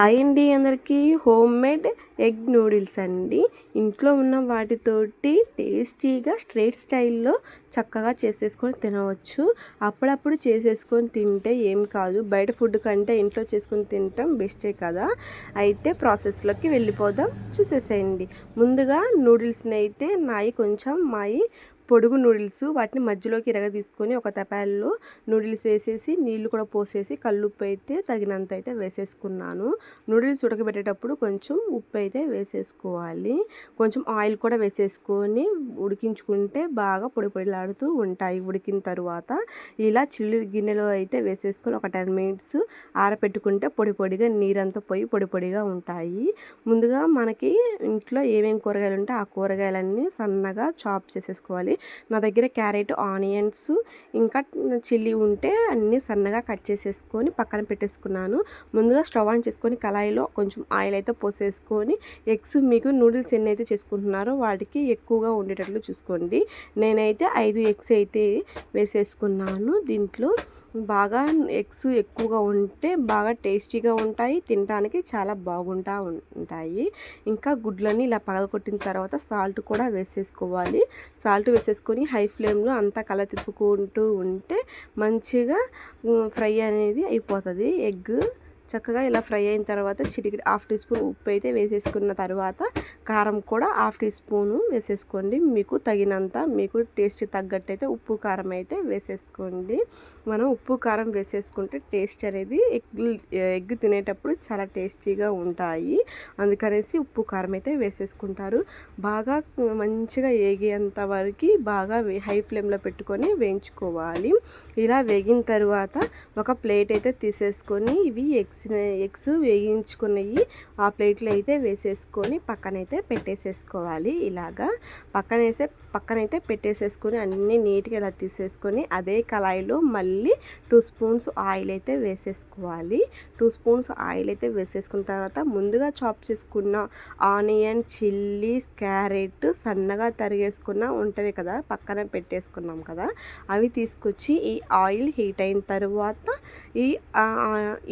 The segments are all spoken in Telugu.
హాయ్ అండి అందరికీ హోమ్ మేడ్ ఎగ్ నూడిల్స్ అండి. ఇంట్లో ఉన్న వాటితోటి టేస్టీగా స్ట్రైట్ స్టైల్లో చక్కగా చేసేసుకొని తినవచ్చు. అప్పుడప్పుడు చేసేసుకొని తింటే ఏం కాదు. బయట ఫుడ్ కంటే ఇంట్లో చేసుకొని తినటం బెస్టే కదా. అయితే ప్రాసెస్లోకి వెళ్ళిపోదాం. చూసేసేయండి. ముందుగా నూడిల్స్ని అయితే నాయి కొంచెం మాయి పొడుగు నూడిల్స్ వాటిని మధ్యలోకి ఇరగ తీసుకొని ఒక తపాల్లో నూడిల్స్ వేసేసి నీళ్ళు కూడా పోసేసి కల్లుప్పు అయితే తగినంత అయితే వేసేసుకున్నాను. నూడిల్స్ ఉడకబెట్టేటప్పుడు కొంచెం ఉప్పు అయితే వేసేసుకోవాలి. కొంచెం ఆయిల్ కూడా వేసేసుకొని ఉడికించుకుంటే బాగా పొడి పొడిలాడుతూ ఉంటాయి. ఉడికిన తర్వాత ఇలా చిల్లు గిన్నెలో అయితే వేసేసుకొని ఒక టెన్ మినిట్స్ ఆరపెట్టుకుంటే పొడి పొడిగా నీరంతా పోయి పొడి పొడిగా ఉంటాయి. ముందుగా మనకి ఇంట్లో ఏమేమి కూరగాయలు ఉంటే ఆ కూరగాయలన్నీ సన్నగా చాప్ చేసేసుకోవాలి. నా దగ్గర క్యారెట్ ఆనియన్స్ ఇంకా చిల్లీ ఉంటే అన్నీ సన్నగా కట్ చేసేసుకొని పక్కన పెట్టేసుకున్నాను. ముందుగా స్టవ్ ఆన్ చేసుకొని కళాయిలో కొంచెం ఆయిల్ అయితే పోసేసుకొని ఎగ్స్ మీకు నూడిల్స్ ఎన్ని అయితే చేసుకుంటున్నారో వాటికి ఎక్కువగా ఉండేటట్లు చూసుకోండి. నేనైతే ఐదు ఎగ్స్ అయితే వేసేసుకున్నాను దీంట్లో. బాగా ఎగ్స్ ఎక్కువగా ఉంటే బాగా టేస్టీగా ఉంటాయి తినడానికి చాలా బాగుంటా ఉంటాయి. ఇంకా గుడ్లని ఇలా పగలగొట్టిన తర్వాత సాల్ట్ కూడా వేసేసుకోవాలి. సాల్ట్ వేసేసుకొని హై ఫ్లేమ్లో అంతా కల తిప్పుకుంటూ ఉంటే మంచిగా ఫ్రై అనేది అయిపోతుంది. ఎగ్ చక్కగా ఇలా ఫ్రై అయిన తర్వాత చిటికి హాఫ్ టీ స్పూన్ ఉప్పు అయితే వేసేసుకున్న తర్వాత కారం కూడా హాఫ్ టీ స్పూను వేసేసుకోండి. మీకు తగినంత మీకు టేస్ట్ తగ్గట్టు అయితే ఉప్పు కారం అయితే వేసేసుకోండి. మనం ఉప్పు కారం వేసేసుకుంటే టేస్ట్ అనేది ఎగ్ ఎగ్ తినేటప్పుడు చాలా టేస్టీగా ఉంటాయి. అందుకనేసి ఉప్పు కారం అయితే వేసేసుకుంటారు. బాగా మంచిగా వేగేంత వరకు బాగా హై ఫ్లేమ్లో పెట్టుకొని వేయించుకోవాలి. ఇలా వేగిన తర్వాత ఒక ప్లేట్ అయితే తీసేసుకొని ఇవి ఎగ్స్ ఎగ్స్ ఎగ్స్ వేయించుకున్నవి ఆ ప్లేట్లో అయితే వేసేసుకొని పక్కనైతే పెట్టేసేసుకోవాలి ఇలాగా. పక్కనేసే పక్కనైతే పెట్టేసేసుకొని అన్నీ నీట్గా ఇలా తీసేసుకొని అదే కళాయిలో మళ్ళీ టూ స్పూన్స్ ఆయిల్ అయితే వేసేసుకోవాలి. టూ స్పూన్స్ ఆయిల్ అయితే వేసేసుకున్న తర్వాత ముందుగా చాప్ చేసుకున్న ఆనియన్ చిల్లీస్ క్యారెట్ సన్నగా తరిగేసుకున్న ఉంటవి కదా పక్కన పెట్టేసుకున్నాం కదా అవి తీసుకొచ్చి ఈ ఆయిల్ హీట్ అయిన తర్వాత ఈ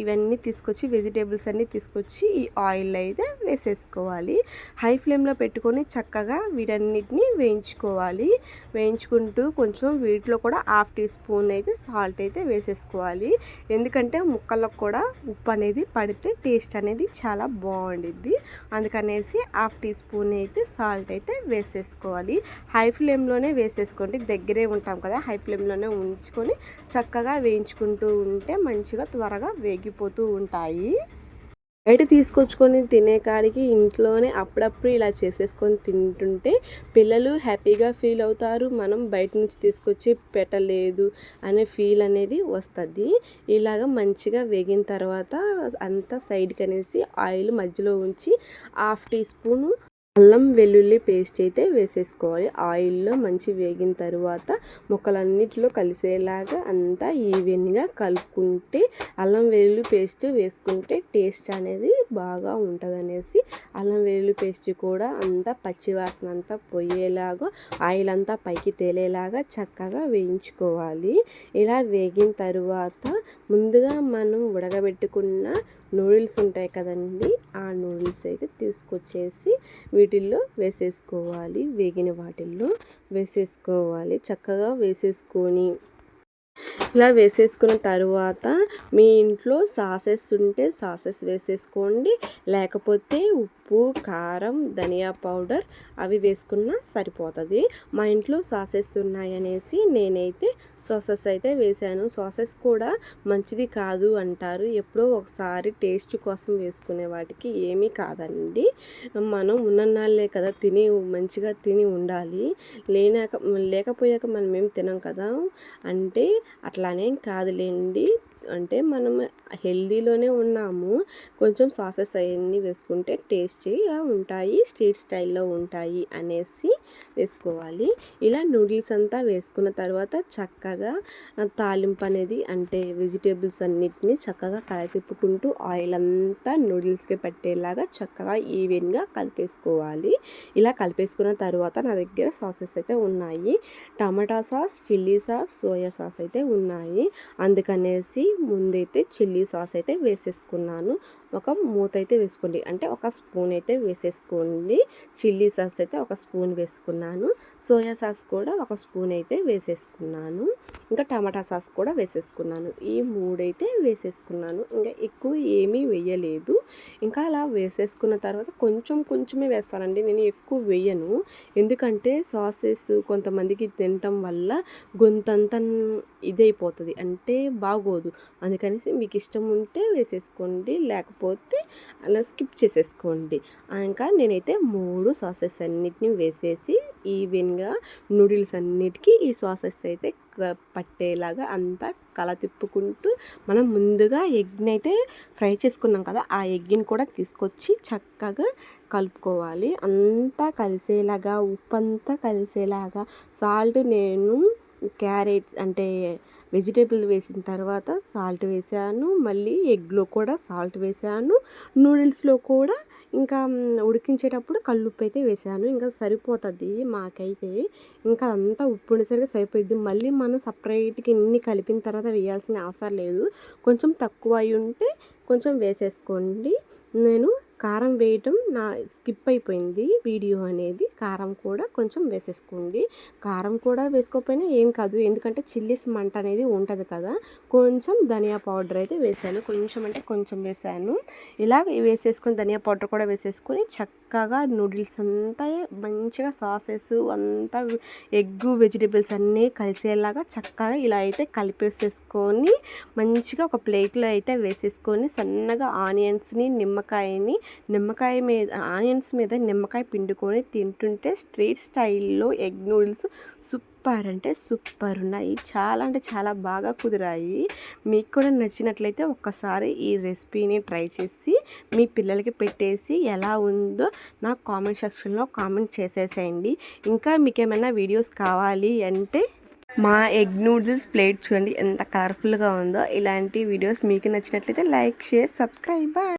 ఇవన్నీ తీసుకొచ్చి వెజిటేబుల్స్ అన్నీ తీసుకొచ్చి ఈ ఆయిల్ అయితే వేసేసుకోవాలి. హై ఫ్లేమ్లో పెట్టుకొని చక్కగా వీటన్నిటిని వేయించుకోవాలి వేయించుకుంటూ కొంచెం వీటిలో కూడా హాఫ్ టీ స్పూన్ అయితే సాల్ట్ అయితే వేసేసుకోవాలి. ఎందుకంటే ముక్కలకు కూడా ఉప్పు అనేది పడితే టేస్ట్ అనేది చాలా బాగుండిద్ది. అందుకనేసి హాఫ్ టీ స్పూన్ అయితే సాల్ట్ అయితే వేసేసుకోవాలి. హై ఫ్లేమ్లోనే వేసేసుకోండి. దగ్గరే ఉంటాం కదా హై ఫ్లేమ్లోనే ఉంచుకొని చక్కగా వేయించుకుంటూ ఉంటే మంచిగా త్వరగా వేగిపోతూ ఉంటాయి. బయట తీసుకొచ్చుకొని తినే కాడికి ఇంట్లోనే అప్పుడప్పుడు ఇలా చేసేసుకొని తింటుంటే పిల్లలు హ్యాపీగా ఫీల్ అవుతారు. మనం బయట నుంచి తీసుకొచ్చి పెట్టలేదు అనే ఫీల్ అనేది వస్తుంది. ఇలాగ మంచిగా వేగిన తర్వాత అంతా సైడ్కి అనేసి ఆయిల్ మధ్యలో ఉంచి హాఫ్ టీ స్పూను అల్లం వెల్లుల్లి పేస్ట్ అయితే వేసేసుకోవాలి. ఆయిల్లో మంచి వేగిన తర్వాత ముక్కలన్నిటిలో కలిసేలాగా అంతా ఈవెన్గా కలుపుకుంటే అల్లం వెల్లుల్లి పేస్ట్ వేసుకుంటే టేస్ట్ అనేది బాగా ఉంటుంది అనేసి అల్లం వెల్లుల్లి పేస్ట్ కూడా అంతా పచ్చివాసన అంతా పోయేలాగా ఆయిల్ అంతా పైకి తేలేలాగా చక్కగా వేయించుకోవాలి. ఇలా వేగిన తర్వాత ముందుగా మనం ఉడకబెట్టుకున్న నూడిల్స్ ఉంటాయి కదండి ఆ నూడిల్స్ అయితే తీసుకొచ్చేసి వీటిల్లో వేసేసుకోవాలి. వేగిన వాటిల్లో వేసేసుకోవాలి. చక్కగా వేసేసుకొని ఇలా వేసేసుకున్న తర్వాత మీ ఇంట్లో సాసెస్ ఉంటే సాసెస్ వేసేసుకోండి. లేకపోతే ఉప్పు ఉప్పు కారం ధనియా పౌడర్ అవి వేసుకున్నా సరిపోతుంది. మా ఇంట్లో సాసెస్ ఉన్నాయనేసి నేనైతే సాసెస్ అయితే వేసాను. సాసెస్ కూడా మంచిది కాదు అంటారు. ఎప్పుడో ఒకసారి టేస్ట్ కోసం వేసుకునే వాటికి ఏమీ కాదండి. మనం ఉన్ననాళ్ళే కదా తిని మంచిగా తిని ఉండాలి. లేనాక లేకపోయాక మనం ఏం తినం కదా? అంటే అట్లానేం కాదులేండి. అంటే మనం హెల్దీలోనే ఉన్నాము. కొంచెం సాసెస్ అవన్నీ వేసుకుంటే టేస్టీగా ఉంటాయి స్ట్రీట్ స్టైల్లో ఉంటాయి అనేసి వేసుకోవాలి. ఇలా నూడిల్స్ అంతా వేసుకున్న తర్వాత చక్కగా తాలింపు అనేది అంటే వెజిటేబుల్స్ అన్నిటిని చక్కగా కలతిప్పుకుంటూ ఆయిల్ అంతా నూడిల్స్కి పట్టేలాగా చక్కగా ఈవెన్గా కలిపేసుకోవాలి. ఇలా కలిపేసుకున్న తర్వాత నా దగ్గర సాసెస్ అయితే ఉన్నాయి. Tomato sauce chilli sauce soya sauce అయితే ఉన్నాయి. అందుకనేసి ముందైతే చిల్లీ సాస్ అయితే వేసేసుకున్నాను. ఒక మూత అయితే వేసుకోండి. అంటే ఒక స్పూన్ అయితే వేసేసుకోండి. చిల్లీ సాస్ అయితే ఒక స్పూన్ వేసుకున్నాను. సోయా సాస్ కూడా ఒక స్పూన్ అయితే వేసేసుకున్నాను. ఇంకా టమాటా సాస్ కూడా వేసేసుకున్నాను. ఈ మూడైతే వేసేసుకున్నాను. ఇంకా ఎక్కువ ఏమీ వేయలేదు. ఇంకా అలా వేసేసుకున్న తర్వాత కొంచెం కొంచెమే వేస్తానండి. నేను ఎక్కువ వేయను. ఎందుకంటే సాసెస్ కొంతమందికి తినటం వల్ల గొంతంత ఇదైపోతుంది. అంటే బాగోదు. అందుకనేసి మీకు ఇష్టం ఉంటే వేసేసుకోండి. లేకపోతే అలా స్కిప్ చేసేసుకోండి. ఇంకా నేనైతే మూడు సాసెస్ అన్నిటిని వేసేసి ఈవెన్గా నూడిల్స్ అన్నిటికీ ఈ సాసెస్ అయితే పట్టేలాగా అంతా కల తిప్పుకుంటూ మనం ముందుగా ఎగ్ని అయితే ఫ్రై చేసుకున్నాం కదా ఆ ఎగ్ని కూడా తీసుకొచ్చి చక్కగా కలుపుకోవాలి. అంతా కలిసేలాగా ఉప్పు అంతా కలిసేలాగా. సాల్ట్ నేను క్యారెట్స్ అంటే వెజిటేబుల్ వేసిన తర్వాత సాల్ట్ వేసాను. మళ్ళీ ఎగ్లో కూడా సాల్ట్ వేసాను. నూడిల్స్లో కూడా ఇంకా ఉడికించేటప్పుడు కల్లుప్పు అయితే వేసాను. ఇంకా సరిపోతుంది మాకైతే. ఇంకా అంతా ఉప్పు ఉండేసరికి సరిపోయింది మళ్ళీ మనం సపరేట్గా ఇన్ని కలిపిన తర్వాత వేయాల్సిన అవసరం లేదు. కొంచెం తక్కువ అయి ఉంటే కొంచెం వేసేసుకోండి. నేను కారం వేయటం నా స్కిప్ అయిపోయింది. వీడియో అనేది కారం కూడా కొంచెం వేసేసుకోండి. కారం కూడా వేసుకోకపోయినా ఏం కాదు. ఎందుకంటే చిల్లీస్ మంట అనేది ఉంటుంది కదా. కొంచెం ధనియా పౌడర్ అయితే వేసాను. కొంచెం అంటే కొంచెం వేసాను. ఇలా వేసేసుకొని ధనియా పౌడర్ కూడా వేసేసుకొని చక్క చక్కగా నూడిల్స్ అంతా మంచిగా సాసెస్ అంతా ఎగ్ వెజిటేబుల్స్ అన్నీ కలిసేలాగా చక్కగా ఇలా అయితే కలిపేసేసుకొని మంచిగా ఒక ప్లేట్లో అయితే వేసేసుకొని సన్నగా ఆనియన్స్ని నిమ్మకాయని నిమ్మకాయ మీద ఆనియన్స్ మీద నిమ్మకాయ పిండుకొని తింటుంటే స్ట్రీట్ స్టైల్లో ఎగ్ నూడిల్స్ సూపర్ అంటే సూపర్ ఉన్నాయి చాలా అంటే చాలా బాగా కుదిరాయి. మీకు కూడా నచ్చినట్లయితే ఒక్కసారి ఈ రెసిపీని ట్రై చేసి మీ పిల్లలకి పెట్టేసి ఎలా ఉందో నాకు కామెంట్ సెక్షన్లో కామెంట్ చేసేసేయండి. ఇంకా మీకు ఏమైనా వీడియోస్ కావాలి అంటే మా ఎగ్ నూడిల్స్ ప్లేట్ చూడండి ఎంత కలర్ఫుల్గా ఉందో. ఇలాంటి వీడియోస్ మీకు నచ్చినట్లయితే లైక్ షేర్ సబ్స్క్రైబ్ బాయ్.